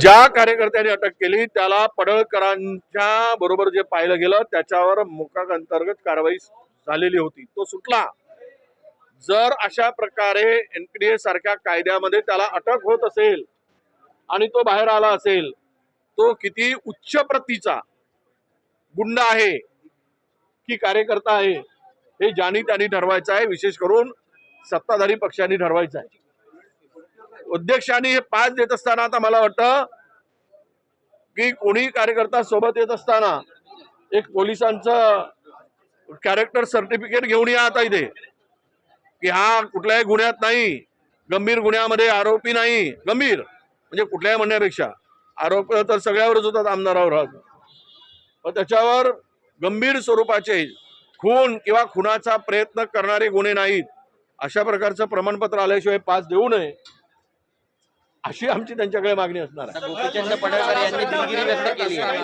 ज्या कार्यकर्त्यांनी अटक केली त्याला पडळकरांच्या बरोबर जे पाहिलं गेलं त्याच्यावर मोकाक अंतर्गत कारवाई झालेली होती. तो सुटला. जर अशा प्रकारे एनपीडीए सारख्या कायद्यामध्ये त्याला अटक होत असेल आणि तो बाहेर आला असेल तो किती उच्च प्रतीचा गुंड आहे की कार्यकर्ता आहे हे ज्यांनी त्यांनी ठरवायचं आहे विशेष करून सत्ताधारी पक्षांनी ठरवायचं आहे. अध्यक्षांनी हे पाच देत असताना आता मला वाटतं की कोणी कार्यकर्ता सोबत येत असताना एक पोलिसांचं कॅरेक्टर सर्टिफिकेट घेऊन या आता इथे. की हा कुठल्याही गुन्ह्यात नाही गंभीर गुन्ह्यामध्ये आरोपी नाही. गंभीर म्हणजे कुठल्याही म्हणण्यापेक्षा. आरोप तर सगळ्यावरच होतात आमदारावर त्याच्यावर गंभीर स्वरूपाचे खून किंवा खुनाचा प्रयत्न करणारे गुन्हे नाहीत. अशा प्रकारचं प्रमाणपत्र आल्याशिवाय पास देऊ नये. अशी आमची त्यांच्याकडे मागणी असणार आहे. गोपीचंद पडळकर यांनी दिलगिरी व्यक्त केली आहे.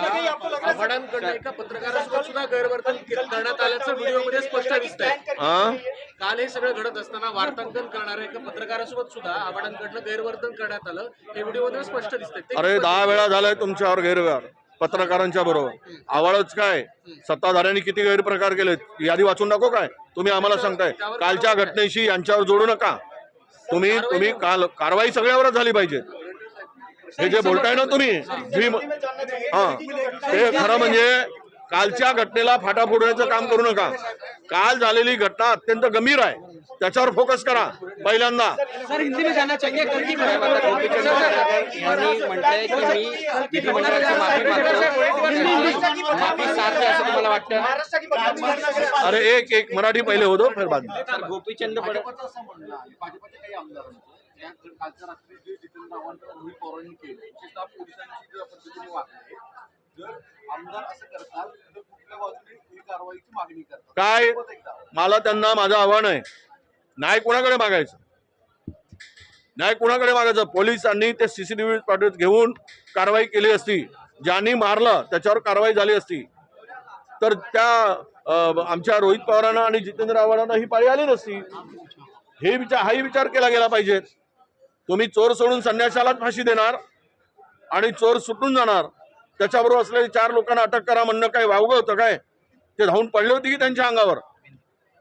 आव्हाडांकडनं एका पत्रकारासोबत सुद्धा गैरवर्तन के- करण्यात आल्याचं व्हिडिओमध्ये स्पष्ट दिसतंय. हा? काल हे सगळं घडत असताना वार्तांकन करणाऱ्या एका पत्रकारासोबत सुद्धा आव्हाडांकडनं गैरवर्तन करण्यात आलं. हे व्हिडिओमध्ये स्पष्ट दिसतंय. ते अरे दहा वेळा झालाय तुमच्यावर गैरव्यवहार पत्रकारांच्या बरोबर. आवाळच काय? सत्ताधाऱ्यांनी किती गैरप्रकार केलेत? यादी वाचून टाको काय? तुम्ही आम्हाला सांगताय. कालच्या घटनेशी यांच्यावर जोडू नका. तुम्ही तुम्ही काल कारवाई सगळ्यावरच झाली पाहिजे हे जे बोलताय ना तुम्ही जी हा हे खरं म्हणजे कालच्या घटनेला फाटा फोडण्याचं काम करू नका काल झालेली घटना अत्यंत गंभीर आहे त्याच्यावर फोकस करा पहिल्यांदा सर हिंदी में जाना चाहिए कल की गोपीचंद पडळकर यांनी म्हटलंय की मी विधिमंडळाची माफी मागतो माफी सारखी असं तुम्हाला वाटतं अरे एक एक मराठी पहिले होतो फिर बाद में. सर गोपीचंद भाजपच्या काही जर आमदार असं करतात तर कुठल्या बाजूने ही कारवाईची मागणी करतात? काय? सोबत एकदा. मला त्यांना माझं आव्हान आहे. न्याय कोणाकडे मागायचं? न्याय कोणाकडे मागायचं? पोलिसांनी ते सीसीटीव्ही फुटेज घेऊन कारवाई केली असती. ज्यांनी मारलं त्याच्यावर कारवाई झाली असती. तर त्या अं, आमच्या रोहित पवारांना आणि जितेंद्र आव्हाडांना ही पाळी आली नसती. हे विचार हाही विचार केला गेला पाहिजे तुम्ही चोर सोडून संन्याशालाच फाशी देणार आणि चोर सुटून जाणार. त्याच्याबरोबर असलेले चार लोकांना अटक करा म्हणणं काय वावगं होतं काय? ते धावून पडले होते की त्यांच्या अंगावर?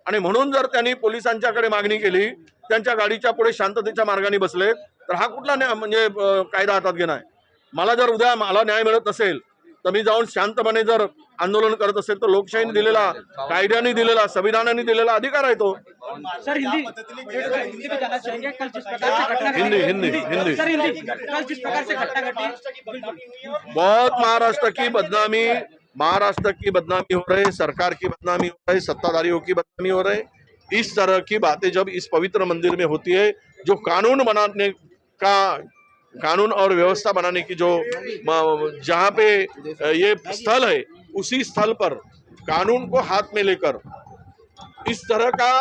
आणि म्हणून जर त्यांनी पोलिसांच्याकडे मागणी केली त्यांच्या गाडीच्या पुढे शांततेच्या मार्गाने बसले तर हा कुठला न्याय म्हणजे कायदा हातात घेणार? मला जर उद्या मला न्याय मिळत नसेल मी जाऊन शांतपणे जर आंदोलन करत असेल तर लोकशाहीने दिलेला कायद्याने दिलेला संविधानाने दिलेला अधिकार आहे तो. सर हिंदी हिंदी हिंदी बहुत महाराष्ट्र की बदनामी महाराष्ट्र की बदनामी हो रही सरकार की बदनामी हो रही सत्ताधारियों की बदनामी हो रही इस तरह की बातें जब इस पवित्र मंदिर में होती है जो कानून बनाने का कानून और व्यवस्था बनाने की जो जहाँ पे ये स्थल है, उसी स्थल पर कानून को हाथ में लेकर इस तरह का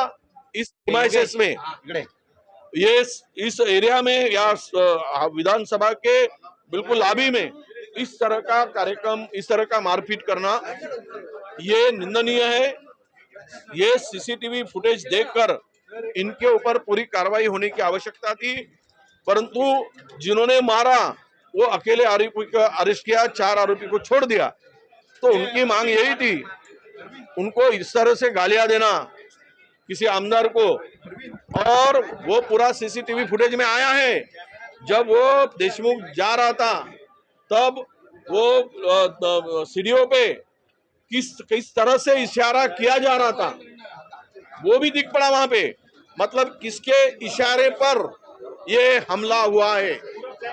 इस हिमायत में ये इस एरिया में या विधानसभा के बिल्कुल लाबी में इस तरह का कार्यक्रम, इस तरह का मारपीट करना, ये निंदनीय है। ये सीसीटीवी फुटेज देखकर इनके ऊपर पूरी कार्रवाई होने की आवश्यकता थी। परंतु जिन्होंने मारा, वो अकेले आरोपी का अरेस्ट किया, चार आरोपी को छोड़ दिया। तो उनकी मांग यही थी, उनको इस तरह से गालियाँ देना, किसी आमदार को। और वो पूरा सीसीटीवी फुटेज में आया है। जब वो देशमुख जा रहा था, तब वो सीढ़ियों पे किस किस तरह से इशारा किया जा रहा था, वो भी दिख पड़ा वहाँ पे। मतलब किसके इशारे पर ये हमला हुआ है।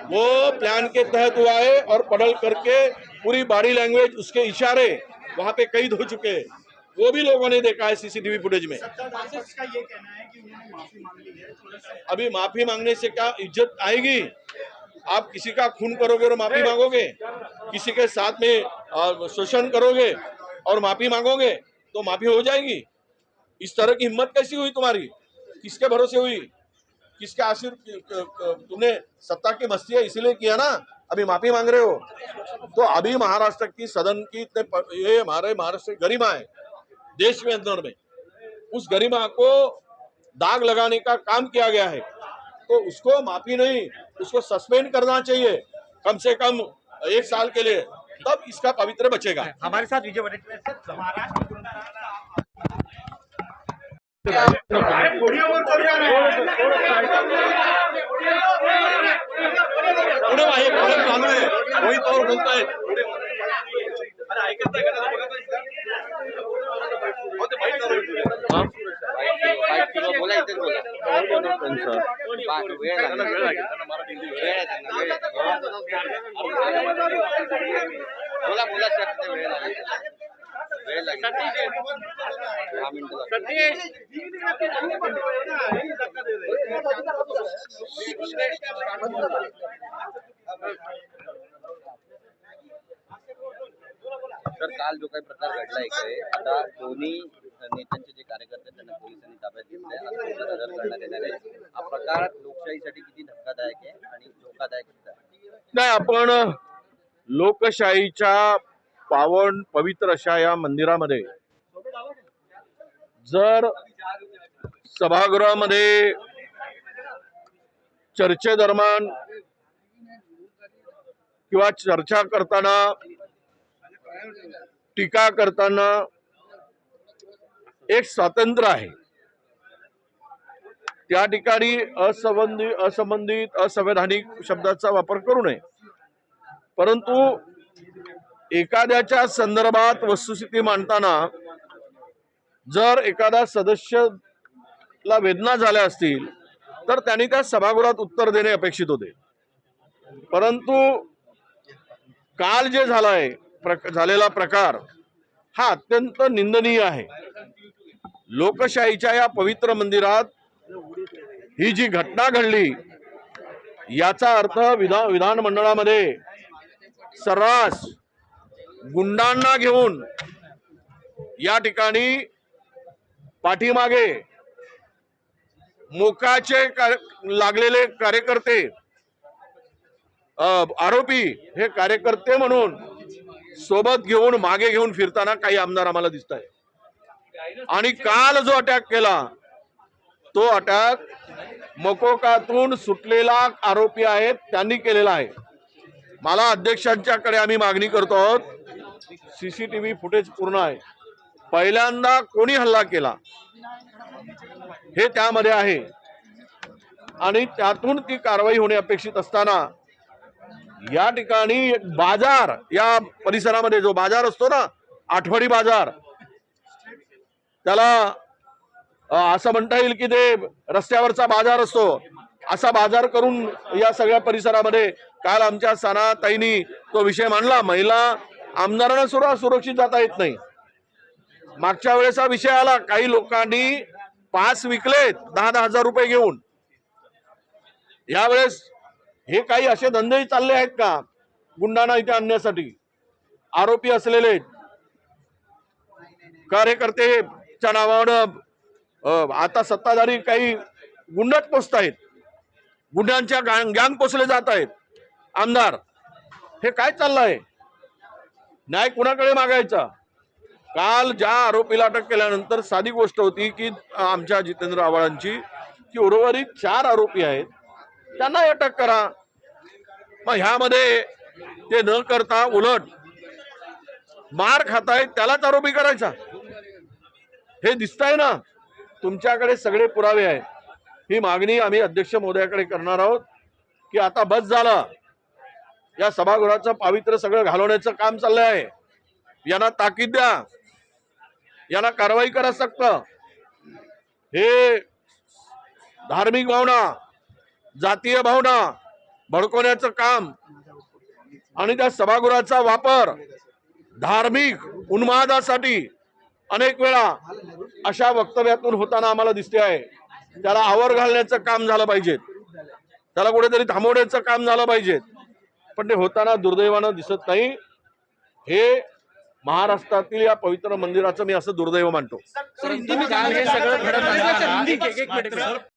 वो प्लान के तहत हुआ है और पढ़ल करके पूरी बॉडी लैंग्वेज उसके इशारे वहाँ पे कैद हो चुके हैं। वो भी लोगों ने देखा है सीसीटीवी फुटेज में। अभी माफ़ी मांगने से क्या इज़्ज़त आएगी? आप किसी का खून करोगे और माफ़ी मांगोगे? किसी के साथ में शोषण करोगे और माफ़ी मांगोगे तो माफ़ी हो जाएगी। इस तरह की हिम्मत कैसी हुई तुम्हारी? किसके भरोसे हुई? किसके आशीर्वाद तुमने सत्ता की मस्ती है, इसीलिए किया ना? अभी माफ़ी मांग रहे हो। तो अभी महाराष्ट्र की सदन की इतने ये हमारे महाराष्ट्र की गरिमा है, देश में अंदर में। उस गरिमा को दाग लगाने का काम किया गया है। तो उसको माफ़ी नहीं, उसको सस्पेंड करना चाहिए, कम से कम एक साल के लिए। तब इसका पवित्र बचेगा। हमारे साथ विजय महाराष्ट्र पुढे आहे पुढे चालू आहे रोहित पवार बोलताय किलो बोला बोला सर वेळ लागेल वेळ लागेल दहा मिनिटं तर काल जो काही प्रकार घडला इकडे आता दोन्ही नेत्यांचे जे कार्यकर्ते त्यांना पोलिसांनी ताब्यात घेतले हजर करण्यात येणार आहे. हा प्रकार लोकशाहीसाठी किती धक्कादायक आहे आणि धोकादायक नाही आपण लोकशाहीच्या पावन पवित्र अशा या मंदिरामध्ये जर सभागृहामध्ये चर्चेदरम्यान किंवा चर्चा करताना टीका करताना एक स्वातंत्र्य आहे. त्या ठिकाणी असंबंधी असंबंधित असंवैधानिक शब्दाचा वापर करू नये. परंतु एखाद्याच्या संदर्भात वस्तुस्थिती मांडताना जर एखादा सदस्यला वेदना झाल्या असतील तर त्यांनी त्या सभागृहात उत्तर देणे अपेक्षित होते. परंतु काल जे झालाय प्रक झालेला प्रकार हा अत्यंत निंदनीय आहे. लोकशाहीच्या या पवित्र मंदिरात ही जी घटना घडली याचा अर्थ विधान विधानमंडळामध्ये सर्रास गुंडांना घेऊन या ठिकाणी पाठीमागे मोकाचे लागलेले कार्यकर्ते अ, आरोपी हे कार्यकर्ते म्हणून सोबत घेऊन मागे घेऊन फिरताना काही आमदार आम्हाला दिसत आहे आणि काल जो अटॅक केला तो अटॅक मकोकातून सुटलेला आरोपी आहेत त्यांनी केलेला आहे. मला अध्यक्षांच्याकडे आम्ही मागणी करतो आहोत. सीसीटीव्ही फुटेज पूर्ण आहे. पहिल्यांदा कोणी हल्ला केला? हे त्यामध्ये आहे. आणि त्यातून ती कारवाई होणे अपेक्षित असताना या ठिकाणी एक बाजार या परिसरामध्ये जो बाजार असतो ना आठवडी बाजार त्याला असं म्हणता येईल की ते रस्त्यावरचा बाजार असतो. असा बाजार करून या सगळ्या परिसरामध्ये काल आमच्या सनाताईंनी तो विषय मांडला. महिला आमदारांना सुद्धा सुरक्षित जाता येत नाही. मागच्या वेळेस हा विषय आला. काही लोकांनी पास विकलेत दहा दहा हजार रुपये घेऊन. यावेळेस हे काही असे धंदेही चालले आहेत का? गुंडांना इथे आणण्यासाठी. आरोपी असलेले कार्यकर्तेच्या नावानं आता सत्ताधारी काही गुंडच पोचत आहेत गुंडांच्या गँग पोचले जात आहेत आमदार हे काय चाललं आहे न्याय कुणाकडे मागायचा? काल ज्या आरोपीला अटक केल्यानंतर साधी गोष्ट होती की आमच्या जितेंद्र आव्हाडांची की उर्वरित चार आरोपी आहेत त्यांना अटक करा. मग ह्यामध्ये ते न करता उलट मार खातायत त्यालाच आरोपी करायचा. हे दिसतंय ना तुमच्याकडे सगळे पुरावे आहेत. ही मागणी आम्ही अध्यक्ष महोदयाकडे करणार आहोत की आता बस झाला. या सभागृहाचं पावित्र्य सगळं घालवण्याचं काम चाललंय. आहे यांना ताकीद द्या. याला कारवाई करा सक्त. हे धार्मिक भावना जातीय भावना भडकवण्याचं काम आणि त्या सभागृहाचा वापर धार्मिक उन्मादासाठी अनेक वेळा अशा वक्तव्यातून होताना आम्हाला दिसते आहे. त्याला आवर घालण्याचं काम झालं पाहिजे. त्याला कुठेतरी थांबवण्याचं काम झालं पाहिजे. पण ते होताना दुर्दैवानं दिसत नाही. हे महाराष्ट्रातील या पवित्र मंदिराचं मी असं दुर्दैव मानतो.